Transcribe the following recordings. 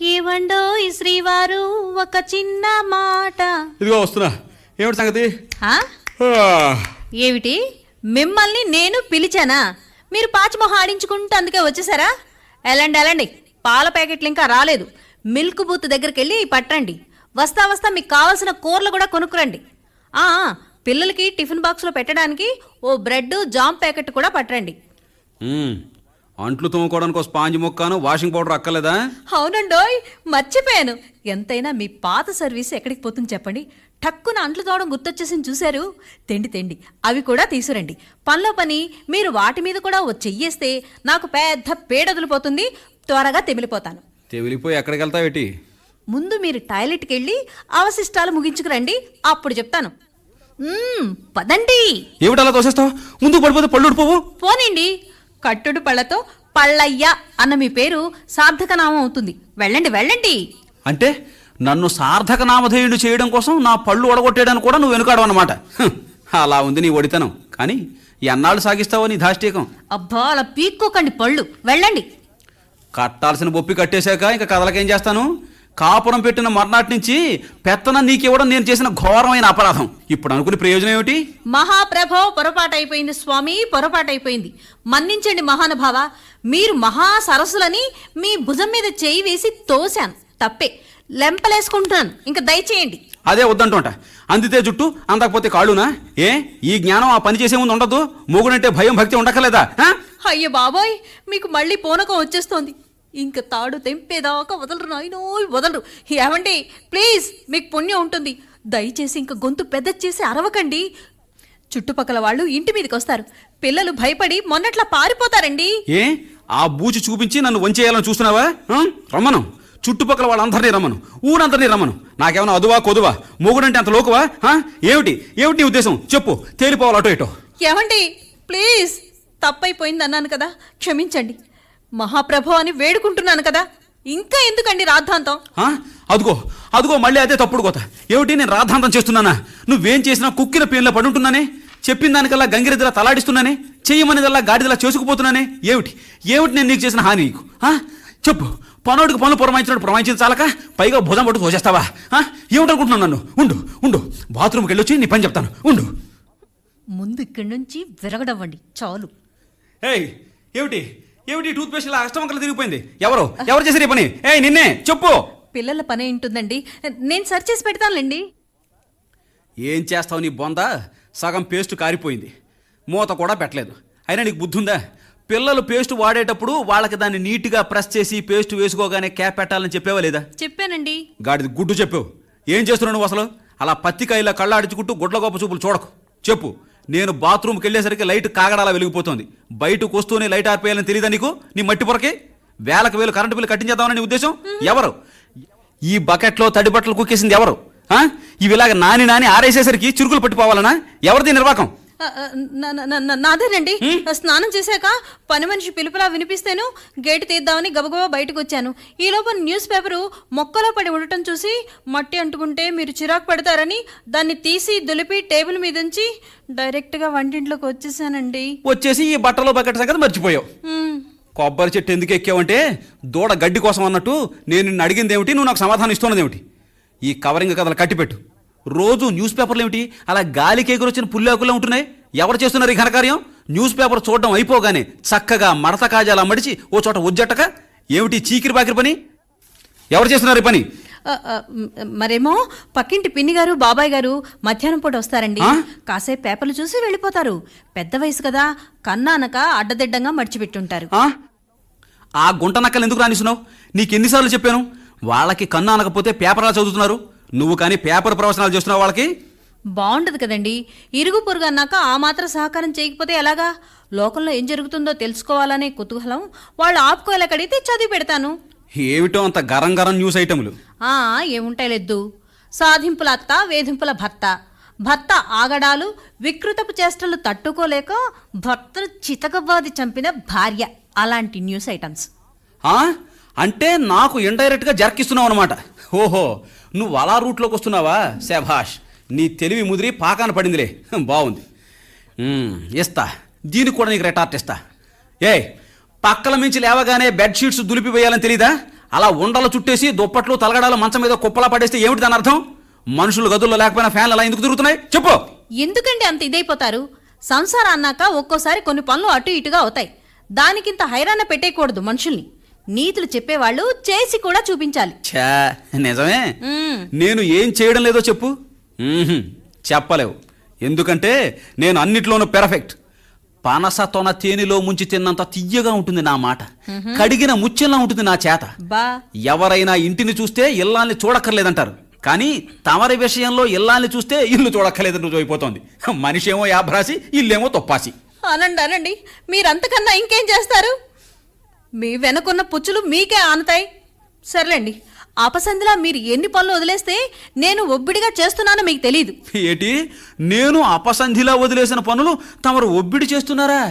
ఏవండో ఈ శ్రీవారు ఒక చిన్న మాట. ఇదిగో వస్తున్నా. ఏమిటి సంగతి? ఏమిటి? మిమ్మల్ని నేను పిలిచానా? మీరు పాచిమొహ ఆడించుకుంటూ అందుకే వచ్చేసారా? ఎలాండి ఎలాండి? పాల ప్యాకెట్లు ఇంకా రాలేదు. మిల్క్ బూత్ దగ్గరికి వెళ్ళి పట్టండి. వస్తా వస్తా మీకు కావాల్సిన కూరలు కూడా కొనుక్కురండి. పిల్లలకి టిఫిన్ బాక్స్లో పెట్టడానికి ఓ బ్రెడ్ జామ్ ప్యాకెట్ కూడా పట్టండి. అంట్లు తోముకోవడానికి ఒక స్పాంజ్ మొక్కాను వాషింగ్ పౌడర్ అక్కర్లేదా? అవునండోయ్ మర్చిపోయాను. ఎంతైనా మీ పాత సర్వీస్ ఎక్కడికి పోతుంది చెప్పండి. టక్కున అంట్లు తోవడం గుర్తొచ్చేసింది చూశారు? తెండి తెండి. అవి కూడా తీసురండి పనిలో పని మీరు వాటి మీద కూడా చెయ్యేస్తే నాకు పెద్ద పేడొదిలిపోతుంది త్వరగా తెమిలిపోతాను. తెవిలిపోయి ఎక్కడికి వెళ్తావేటి ముందు మీరు టాయిలెట్కి వెళ్ళి అవశిష్టాలు ముగించుకురండి అప్పుడు చెప్తాను. పదండి. ఏమిటి అలా తోసేస్తావు? ముందుకు పడిపోతే పళ్ళు ఉడిపోవు పోనండి కట్టుడు పళ్ళతో పళ్ళయ్య అన్న మీ పేరు సార్థక నామం అవుతుంది. వెళ్ళండి వెళ్ళండి. అంటే నన్ను సార్థక నామధేయుడు చేయడం కోసం నా పళ్ళు ఒడగొట్టేయడానికి కూడా నువ్వు వెనుకాడు అనమాట అలా ఉంది నీ ఒడితనం. కానీ ఎన్నాళ్ళు సాగిస్తావో నీ దాష్టీకం అబ్బా అలా పీక్కోకండి పళ్ళు. వెళ్ళండి. కట్టాల్సిన బొప్పి కట్టేశాక ఇంకా కథలకేం చేస్తాను? కాపురం పెట్టిన మర్నాటి నుంచి పెత్తనం నీకివ్వడం నేను చేసిన ఘోరమైన అపరాధం. ఇప్పుడు అనుకునే ప్రయోజనం ఏమిటి? మహాప్రభో పొరపాటైపోయింది స్వామి పొరపాటైపోయింది. మన్నించండి మహానుభావ మీరు మహా సరస్సులని మీ భుజం మీద చేయి వేసి తోశాను. తప్పే. లెంపలేసుకుంటున్నాను. ఇంకా దయచేయండి. అదే వద్దంటుంట. అందితే జుట్టు అందకపోతే కాళ్ళునా? ఏ? ఈ జ్ఞానం ఆ పని చేసే ముందు ఉండదు? మొగుడంటే భయం భక్తి ఉండక్కర్లేదా? ఆ? అయ్య బాబోయ్ మీకు మళ్ళీ పూనకం వచ్చేస్తోంది. ఇంక తాడు తెంపేదాకా వదలరు నాయనోయ్ వదలరు. ఏమండి ప్లీజ్ మీకు పుణ్యం ఉంటుంది. దయచేసి ఇంక గొంతు పెద్ద చేసి అరవకండి. చుట్టుపక్కల వాళ్ళు ఇంటి మీదకి వస్తారు. పిల్లలు భయపడి మొన్నట్లా పారిపోతారండి. ఏ? ఆ బూచి చూపించి నన్ను వంచేయాలని చూస్తున్నావా? రమ్మను. చుట్టుపక్కల వాళ్ళందరినీ రమ్మను. ఊరందరినీ రమ్మను. నాకేమైనా అదువా కొదువా? మొగుడంటే అంత లోకువా? ఏమిటి? ఏమిటి నీ ఉద్దేశం? చెప్పు. తేలిపోవాలి అటో ఇటో. ఏమండి ప్లీజ్ తప్పైపోయింది అన్నాను కదా. క్షమించండి. మహాప్రభు అని వేడుకుంటున్నాను కదా. ఇంకా ఎందుకండి రాద్ధాంతం? ఆ? అదుగో అదుగో మళ్ళీ అదే తప్పుడు కోత. ఏమిటి నేను రాధాంతం చేస్తున్నానా? నువ్వేం చేసినా కుక్కిన పేర్లో పడుంటున్నానే? చెప్పిన దానికల్లా గంగిరెద్దులా తలాడిస్తున్నానే? చెయ్యమనేదల్లా గాడిదలా చేసుకుపోతున్నానే? ఏమిటి? ఏమిటి నేను నీకు చేసిన హాని నీకు? ఆ? చెప్పు. పనోడికి పనులు పురమాయించినట్టు పురమాయించిన చాలక? పైగా భుజం పట్టు తోచేస్తావా ఆ? ఏమిటనుకుంటున్నావు నన్ను? ఉండు ఉండు. బాత్రూమ్కి వెళ్ళొచ్చి నీ పని చెప్తాను. ఉండు. ముందు ఇక్కడి నుంచి విరగడవ్వండి. చాలు. ఏయ్ ఏమిటి? ఏమిటి టూత్ పేస్ట్ ఇలా అష్టమంకలు తిరిగిపోయింది? ఎవరు? ఎవరు చేశారు ఈ పని? ఏయ్ నిన్నే చెప్పు! పిల్లల పనే ఉంటుందండి నేను సెర్చ్ చేసి పెడతానులేండి. ఏం చేస్తావు నీ బొంద? సగం పేస్ట్ కారిపోయింది. మూత కూడా పెట్టలేదు. అయినా నీకు బుద్ధి ఉందా పిల్లలు పేస్ట్ వాడేటప్పుడు వాళ్ళకి దాన్ని నీట్గా ప్రెస్ చేసి పేస్ట్ వేసుకోగానే క్యాప్ పెట్టాలని చెప్పావా లేదా? చెప్పానండి. గాడిది గుడ్డు చెప్పావు ఏం చేస్తున్నావు నువ్వు అసలు? అలా పత్తికాయలా కళ్ళాడించుకుంటూ గుడ్ల గొప్ప చూపులు చూడకు. చెప్పు. నేను బాత్రూమ్కి వెళ్ళేసరికి లైట్ కాగడాలా వెలిగిపోతుంది. బయటకు వస్తూనే లైట్ ఆర్పేయాలని తెలియదా నీకు? నీ మట్టి పొరకే? వేలకు వేలు కరెంటు బిల్లు కట్టించేద్దామని ఉద్దేశం? ఎవరు? ఈ బకెట్లో తడి బట్టలు కుక్కేసింది ఎవరు? ఆ? ఇవి ఇలాగ నాని నాని ఆరేసేసరికి చిరుకులు పట్టిపోవాలనా ఎవరిది నిర్వాకం? నాదేనండి. స్నానం చేశాక పని మనిషి పిలుపులా వినిపిస్తేను గేటు తీద్దామని గబగబా బయటకు వచ్చాను ఈ లోపల న్యూస్ పేపరు మొక్కలో పడి ఉండటం చూసి మట్టి అంటుకుంటే మీరు చిరాకు పడతారని దాన్ని తీసి దులిపి టేబుల్ మీద ఉంచి డైరెక్ట్గా వంటింట్లోకి వచ్చేసానండి. వచ్చేసి ఈ బట్టలో బకెట్ సంగతి మర్చిపోయావు. కొబ్బరి చెట్టు ఎందుకు ఎక్కావంటే దూడ గడ్డి కోసం అన్నట్టు నేను నిన్ను అడిగింది ఏమిటి నువ్వు నాకు సమాధానం ఇస్తున్నది ఏమిటి ఈ కవరింగ్ కథలు కట్టిపెట్టు. రోజు న్యూస్ పేపర్లు ఏమిటి? అలా గాలికి ఎగురొచ్చిన పుల్లాకుల్లో ఉంటున్నాయి? ఎవరు చేస్తున్నారు ఈ ఘనకార్యం న్యూస్ పేపర్ చూడడం అయిపోగానే చక్కగా మడత కాజాలా మడిచి ఓ చోట ఉజ్జట్టక ఏమిటి చీకిరి బాకిరి పని? ఎవరు చేస్తున్నారు ఈ పని? మరేమో? పక్కింటి పిన్ని గారు బాబాయ్ గారు మధ్యాహ్నం పూట వస్తారండి? కాసేపు పేపర్లు చూసి వెళ్ళిపోతారు. పెద్ద వయసు కదా కన్నానక అడ్డదిడ్డంగా మడిచిపెట్టుంటారు. ఆ? ఆ గుంట నక్కలు ఎందుకు రానిస్తున్నావు నీకు ఎన్నిసార్లు చెప్పాను? వాళ్ళకి కన్ను అనకపోతే పేపర్లా చదువుతున్నారు? నువ్వు కానీ పేపర్ ప్రవచనాలు చేస్తున్నావు వాళ్ళకి? బాగుండదు కదండి. ఇరుగు పొరుగు అన్నాక ఆ మాత్రం సహకారం చేయకపోతే ఎలాగా? లోకంలో ఏం జరుగుతుందో తెలుసుకోవాలనే కుతూహలం వాళ్ళు ఆపుకోలేకడిగితే చదివి పెడతాను. ఏమిటో అంత గరం గరం న్యూస్ ఐటములు ఆ ఏముంటాయి లెద్దు? సాధింపుల అత్త వేధింపుల భర్త. భర్త ఆగడాలు వికృతపు చేష్టలు తట్టుకోలేక భర్తను చితకబాది చంపిన భార్య. అలాంటి న్యూస్ ఐటమ్స్. ఆ? అంటే నాకు ఇండైరెక్ట్గా జర్కిస్తున్నావు అనమాట ఓహో నువ్వు అలా రూట్లోకి వస్తున్నావా? శభాష్ నీ తెలివి ముదిరి పాకాన పడిందిలే. బాగుంది. ఇస్తా. దీనికి కూడా నీకు రిటార్ట్ ఇస్తా. ఏ పక్కల మించి లేవగానే బెడ్షీట్స్ దులిపివేయాలని తెలీదా? అలా ఉండలు చుట్టేసి దుప్పట్లు తలగడాలు మంచం మీద కుప్పలా పడేస్తే ఏమిటి దాని అర్థం? మనుషులు గదుల్లో లేకపోయినా ఫ్యాన్లు అలా ఎందుకు తిరుగుతున్నాయి? చెప్పు. ఎందుకండి అంత ఇదైపోతారు? సంసారం అన్నాక ఒక్కోసారి కొన్ని పనులు అటు ఇటుగా అవుతాయి. దానికింత హైరాణ పెట్టేయకూడదు మనుషుల్ని. నీతులు చెప్పేవాళ్ళు చేసి కూడా చూపించాలి. ఛా నిజమే. మ్మ్. నేను ఏం చేయడం లేదో చెప్పు. మ్మ్హ్మ్. చెప్పలేవు. ఎందుకంటే నేను అన్నిట్లోనూ పెర్ఫెక్ట్ పనస తొన తేనెలో ముంచి తిన్నంత తియ్యగా ఉంటుంది నా మాట. కడిగిన ముత్యంలా ఉంటుంది నా చేత. బా. ఎవరైనా ఇంటిని చూస్తే ఇల్లాల్ని చూడక్కర్లేదంటారు. కానీ తమరి విషయంలో ఇల్లాల్ని చూస్తే ఇల్లు చూడక్కర్లేదని రుజువు అయిపోతుంది మనిషి ఏమో యాభ్రాసి ఇల్లేమో తొప్పాసి. అనండి అనండి. మీరంతకన్నా ఇంకేం చేస్తారు? మీ వెనకున్న పుచ్చులు మీకే ఆనతాయి. సర్లేండి అపసందిలా మీరు ఎన్ని పనులు వదిలేస్తే నేను ఒబ్బిడిగా చేస్తున్నానో మీకు తెలియదు ఏటి? నేను అపసంధిలా వదిలేసిన పనులు తమరు ఒబ్బిడి చేస్తున్నారా?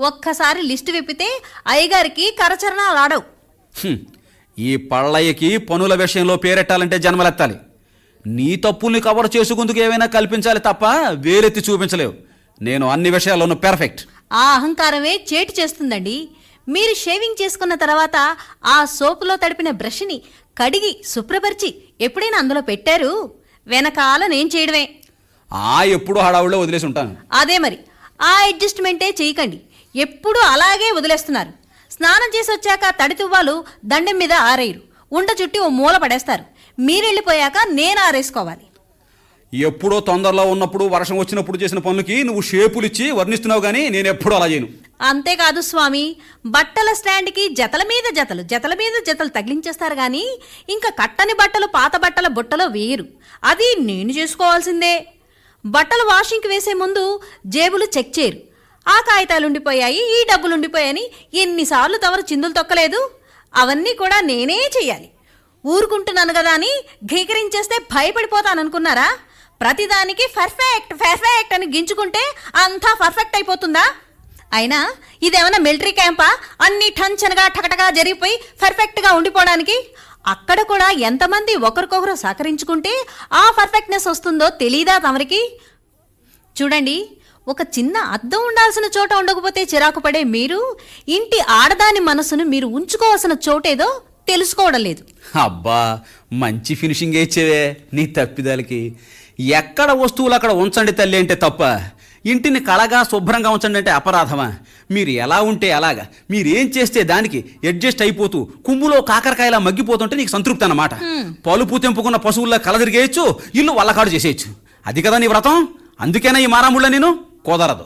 ఒక్కసారి లిస్టు విప్పితే అయ్యగారికి కరచరణాలు ఆడవు. ఈ పళ్ళయ్యకి పనుల విషయంలో పేరెట్టాలంటే జన్మలెత్తాలి. నీ తప్పుల్ని కవర్ చేసుకుందుకు ఏమైనా కల్పించాలి తప్ప వేరెత్తి చూపించలేవు. నేను అన్ని విషయాల్లోనూ పెర్ఫెక్ట్ ఆ అహంకారమే చేటు చేస్తుందండి. మీరు షేవింగ్ చేసుకున్న తర్వాత ఆ సోపులో తడిపిన బ్రష్ని కడిగి శుభ్రపరిచి ఎప్పుడైనా అందులో పెట్టారు? వెనకాల నేను చేయడమే. ఆ ఎప్పుడూ హడావుడిలో వదిలేసి ఉంటాను. అదే మరి. ఆ అడ్జస్ట్మెంటే చేయకండి. ఎప్పుడూ అలాగే వదిలేస్తున్నారు. స్నానం చేసి వచ్చాక తడి తువ్వాలు దండెం మీద ఆరేయరు. ఉండ చుట్టి ఓ మూల పడేస్తారు. మీరెళ్ళిపోయాక నేను ఆరేసుకోవాలి. ఎప్పుడో తొందరలో ఉన్నప్పుడు వర్షం వచ్చినప్పుడు చేసిన పనులకి నువ్వు షేపులు ఇచ్చి వర్ణిస్తున్నావు కానీ నేను ఎప్పుడూ అలా చేయను. అంతేకాదు స్వామి బట్టల స్టాండ్కి జతల మీద జతలు జతల మీద జతలు తగిలించేస్తారు కానీ ఇంకా కట్టని బట్టలు పాత బట్టల బుట్టలో వేయరు. అది నేను చేసుకోవాల్సిందే. బట్టలు వాషింగ్కి వేసే ముందు జేబులు చెక్ చేయరు. ఆ కాగితాలు ఉండిపోయాయి ఈ డబ్బులు ఉండిపోయాయని ఎన్నిసార్లు తవరు చిందులు తొక్కలేదు. అవన్నీ కూడా నేనే చెయ్యాలి. ఊరుకుంటున్నాను కదా అని ఘీకరించేస్తే భయపడిపోతాననుకున్నారా? ప్రతిదానికి పర్ఫెక్ట్ పర్ఫెక్ట్ అని గించుకుంటే అంతా పర్ఫెక్ట్ అయిపోతుందా? అయినా ఇదేమన్నా మిలిటరీ క్యాంపా అన్ని టంచనగా టకటగా జరిగిపోయి పర్ఫెక్ట్గా ఉండిపోవడానికి అక్కడ కూడా ఎంతమంది ఒకరికొకరు సహకరించుకుంటే ఆ పర్ఫెక్ట్నెస్ వస్తుందో తెలీదా తమరికి? చూడండి ఒక చిన్న అద్దం ఉండాల్సిన చోట ఉండకపోతే చిరాకు పడే మీరు ఇంటి ఆడదాని మనసును మీరు ఉంచుకోవాల్సిన చోటేదో తెలుసుకోవడం లేదు. అబ్బా మంచి ఫినిషింగ్ ఇచ్చేవే నీ తప్పిదాలకి. ఎక్కడ వస్తువులు అక్కడ ఉంచండి తల్లి అంటే తప్ప. ఇంటిని కళగా శుభ్రంగా ఉంచండి అంటే అపరాధమా? మీరు ఎలా ఉంటే అలాగా. మీరు ఏం చేస్తే దానికి అడ్జస్ట్ అయిపోతూ కుమ్ములో కాకరకాయలా మగ్గిపోతుంటే నీకు సంతృప్తి అన్నమాట. పలుపు తెంపుకున్న పశువుల్లో కలదిరిగేయచ్చు ఇల్లు వల్లకాడు చేసేయచ్చు. అది కదా నీ వ్రతం? అందుకేనా ఈ మారాముళ్ళ నేను? కుదరదు.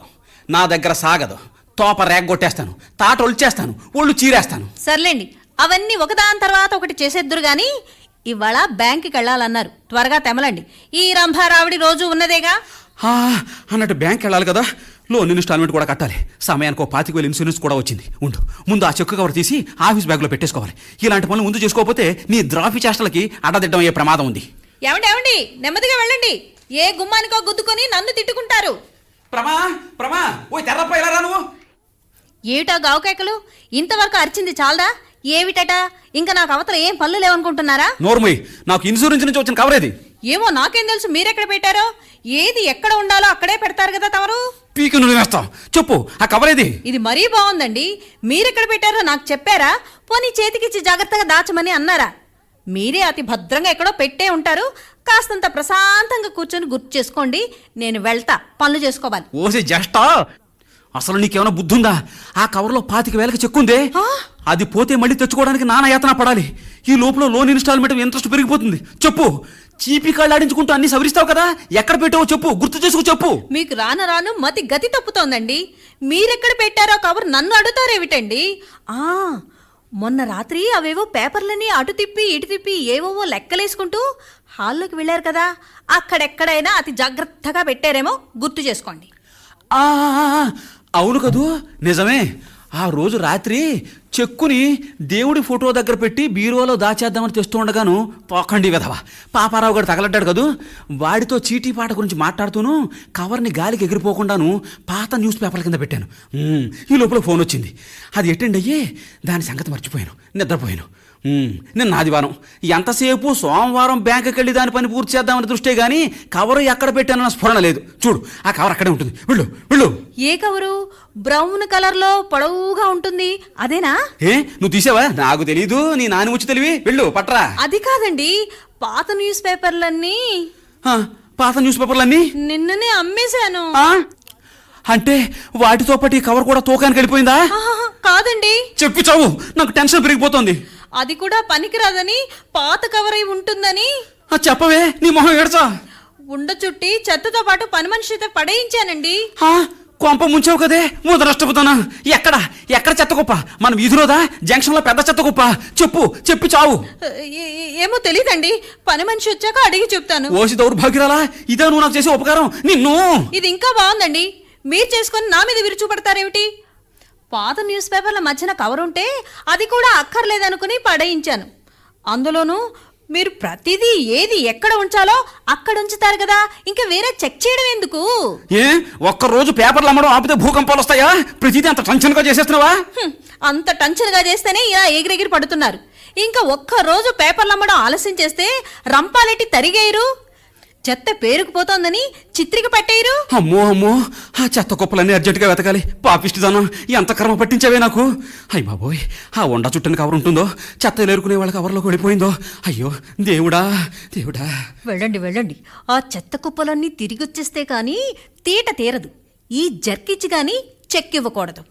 నా దగ్గర సాగదు. తోప రేగ్గొట్టేస్తాను. తాట ఒలిచేస్తాను ఒళ్ళు చీరేస్తాను. సర్లేండి. అవన్నీ ఒకదాని తర్వాత ఒకటి చేసేద్దురు గాని ఇవాళ బ్యాంకుకి వెళ్ళాలన్నారు. త్వరగా తెమలండి. ఈ రంభారావిడి రోజు ఉన్నదేగా? అన్నట్టు బ్యాంక్ వెళ్ళాలి కదా. లోన్ ఇన్స్టాల్మెంట్ కూడా కట్టాలి. సమయానికి ఒక పాతిక వేలు ఇన్సూరెన్స్ కూడా వచ్చింది. ఉండు. ముందు ఆ చెక్ కవర్ తీసి ఆఫీస్ బ్యాగ్లో పెట్టేసుకోవాలి. ఇలాంటి పనులు ముందు చేసుకోకపోతే నీ ద్రాఫీ చేష్టలకి అడ్డదిడ్డం అయ్యే ప్రమాదం ఉంది. ఏమండి ఏమండి? నెమ్మదిగా వెళ్ళండి. ఏ గుమ్మానికో గుద్దుకొని నన్ను తిట్టుకుంటారు. ప్రమా ప్రమా ఓ తెర్రప్ప ఎలా నువ్వు? ఏటా గావుకేకలు ఇంతవరకు అరిచింది చాలదా? ఏమిటట? ఇంకా నాకు అవతల ఏం పనులు లేవనుకుంటున్నారా? నోర్మయ్ నాకు ఇన్సూరెన్స్ నుంచి వచ్చిన కవర్ ఏది? ఏమో నాకేం తెలుసు మీరెక్కడ పెట్టారో? ఏది ఎక్కడ ఉండాలో అక్కడే పెడతారు కదా తమరు? పీకి నువ్వు చెప్పు ఆ కవర్ ఏది? ఇది మరీ బాగుందండి. మీరెక్కడ పెట్టారో నాకు చెప్పారా? పోనీ చేతికిచ్చి జాగ్రత్తగా దాచమని అన్నారా? మీరే అతి భద్రంగా ఎక్కడో పెట్టే ఉంటారు. కాస్తంత ప్రశాంతంగా కూర్చొని గుర్తు చేసుకోండి. నేను వెళ్తా పనులు చేసుకోవాలి. ఓసి జస్ట అసలు నీకేమైనా బుద్ధి ఉందా ఆ కవర్లో పాతిక వేలకి చెక్కుందే? అది పోతే మళ్ళీ తెచ్చుకోవడానికి నానా యాతన పడాలి. ఈ లోపల లోన్ ఇన్స్టాల్మెంట్ ఇంట్రెస్ట్ పెరిగిపోతుంది. చెప్పు. చీపీ కాళ్ళు ఆడించుకుంటూ అన్ని సవరిస్తావు కదా? ఎక్కడ పెట్టావో చెప్పు. గుర్తు చేసుకు చెప్పు. మీకు రాను రాను మతి గతి తప్పుతోందండి. మీరెక్కడ పెట్టారో కబురు నన్ను అడుగుతారేమిటండి? ఆ మొన్న రాత్రి అవేవో పేపర్లని అటు తిప్పి ఇటు తిప్పి ఏవేవో లెక్కలేసుకుంటూ హాల్లోకి వెళ్ళారు కదా. అక్కడెక్కడైనా అతి జాగ్రత్తగా పెట్టారేమో గుర్తు చేసుకోండి. అవును కదూ? నిజమే. ఆ రోజు రాత్రి చెక్కుని దేవుడి ఫోటో దగ్గర పెట్టి బీరువాలో దాచేద్దామని తెస్తూ ఉండగాను పోకండి విధవ. పాపారావు గారు తగలడ్డాడు కదూ? వాడితో చీటీ పాట గురించి మాట్లాడుతూను కవర్ని గాలికి ఎగిరిపోకుండాను పాత న్యూస్ పేపర్ల కింద పెట్టాను. ఈ లోపల ఫోన్ వచ్చింది. అది ఎట్టండి అయ్యే దాని సంగతి మర్చిపోయాను. నిద్రపోయాను. నిన్న ఆదివారం. ఎంతసేపు సోమవారం బ్యాంకుకి వెళ్ళి దాని పని పూర్తి చేద్దామని దృష్టే గానీ కవరు ఎక్కడ పెట్టానన్న స్ఫురణ లేదు. చూడు ఆ కవర్ అక్కడే ఉంటుంది. వెళ్ళు వెళ్ళు. ఏ కవరు? బ్రౌన్ కలర్లో పొడవుగా ఉంటుంది. అదేనా? ఏ? నువ్వు తీసావా? నాకు తెలీదు. నీ నాని వచ్చి తెలివి. వెళ్ళు పట్రా. అది కాదండి. పాత న్యూస్ పేపర్లన్నీ. పాత న్యూస్ పేపర్లన్నీ? నిన్ననే అమ్మేశాను. ఆ? అంటే వాటితో పాటు ఈ కవర్ కూడా తూకానికి వెళ్ళిపోయిందా? కాదండి. చెప్పు చావు. నాకు టెన్షన్ పెరిగిపోతుంది. అది కూడా పనికిరాదని పాత కవర్ అయి ఉంటుందని. ఆ, చెప్పవే నీ మొహం ఏడ్చా. ఉండ చుట్టి చెత్తతో పాటు పని మనిషితో పడేయించానండి. ఆ, కొంప ముంచావు కదే ముద్ర నష్టపోతానా? ఎక్కడ? ఎక్కడ చెత్త కుప్ప? మన వీధిలోదా? జంక్షన్లో పెద్ద చెత్త కుప్ప? చెప్పు చెప్పి చావు. ఏమో తెలీదండి. పని మనిషి వచ్చాక అడిగి చెప్తాను. ఓసి దౌర్భాగ్యురాలా ఇదే నువ్వు నాకు చేసే ఉపకారం? నిన్ను. ఇది ఇంకా బాగుందండి. మీరు చేసుకొని నా మీద విరుచూపడతారేమిటి పాత న్యూస్ పేపర్ల మధ్యన కవర్ ఉంటే అది కూడా అక్కర్లేదనుకుని పడేయించాను. అందులోనూ మీరు ప్రతిదీ ఏది ఎక్కడ ఉంచాలో అక్కడ ఉంచుతారు కదా ఇంకా వేరే చెక్ చేయడం ఎందుకు? ఏ? ఒక్క రోజు పేపర్లు అమ్మడం ఆపితే భూకంపాలు వస్తాయా? ప్రతిదీ అంత టెన్షన్గా చేసేస్తున్నావా అంత టెన్షన్గా చేస్తేనే ఇలా ఎగిరెగిరి పడుతున్నారు. ఇంకా ఒక్క రోజు పేపర్లు అమ్మడం ఆలస్యం చేస్తే రంపాలెట్టి తరిగేయరు. చెత్త పేరుకుపోతోందని చిత్రిక పట్టేయరు? అమ్మో అమ్మో. ఆ చెత్త కుప్పలన్నీ అర్జెంటుగా వెతకాలి. పాపిష్టిదానా ఎంత కర్మ పట్టించావే నాకు? అయ్య బాబోయ్ ఆ ఉండ చుట్టని కవర్ ఉంటుందో? చెత్త ఎలురుకునే వాళ్ళ కవర్లోకి వెళ్ళిపోయిందో అయ్యో దేవుడా దేవుడా. వెళ్ళండి వెళ్ళండి. ఆ చెత్త కుప్పలన్నీ తిరిగి వచ్చేస్తే కానీ తీట తీరదు. ఈ జర్కిచ్చి కానీ చెక్ ఇవ్వకూడదు